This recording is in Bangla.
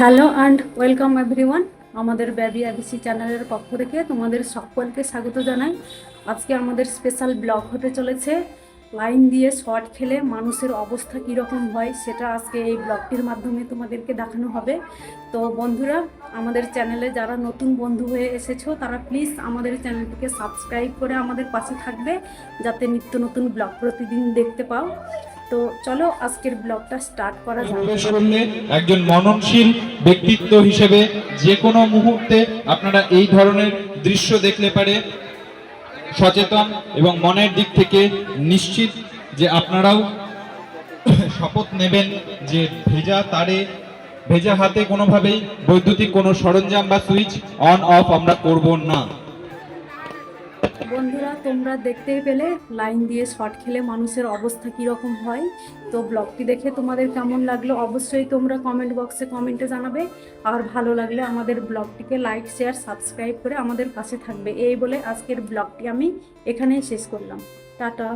হ্যালো অ্যান্ড ওয়েলকাম এভরিওয়ান আমাদের ব্যাবি আবিসি চ্যানেলের পক্ষ থেকে তোমাদের সকলকে স্বাগত জানাই। আজকে আমাদের স্পেশাল ব্লগ হতে চলেছে। লাইন দিয়ে শর্ট খেলে মানুষের অবস্থা কীরকম হয় সেটা আজকে এই ব্লগটির মাধ্যমে তোমাদেরকে দেখানো হবে। তো বন্ধুরা, আমাদের চ্যানেলে যারা নতুন বন্ধু হয়ে এসেছ, তারা প্লিজ আমাদের চ্যানেলটিকে সাবস্ক্রাইব করে আমাদের পাশে থাকবে, যাতে নিত্য নতুন ব্লগ প্রতিদিন দেখতে পাও। তো চলো আজকের ব্লগটা স্টার্ট করা যাক। একজন মননশীল ব্যক্তিত্ব হিসেবে যে কোনো মুহূর্তে আপনারা এই ধরনের দৃশ্য দেখলে পারে সচেতন এবং মনের দিক থেকে নিশ্চিত যে আপনারাও শপথ নেবেন যে ভেজা তারে, ভেজা হাতে কোনোভাবেই বৈদ্যুতিক কোনো সরঞ্জাম বা সুইচ অন, অফ আমরা করব না। বন্ধুরা, তোমরা দেখতে পেলে লাইন দিয়ে শট খেলে মানুষের অবস্থা কীরকম হয়। তো ব্লগটি দেখে তোমাদের কেমন লাগল অবশ্যই তোমরা কমেন্ট বক্সে কমেন্টে জানাবে। আর ভালো লাগলে আমাদের ব্লগটিকে লাইক শেয়ার সাবস্ক্রাইব করে আমাদের পাশে থাকবে। এই বলে আজকের ব্লগটি আমি এখানেই শেষ করলাম। টাটা।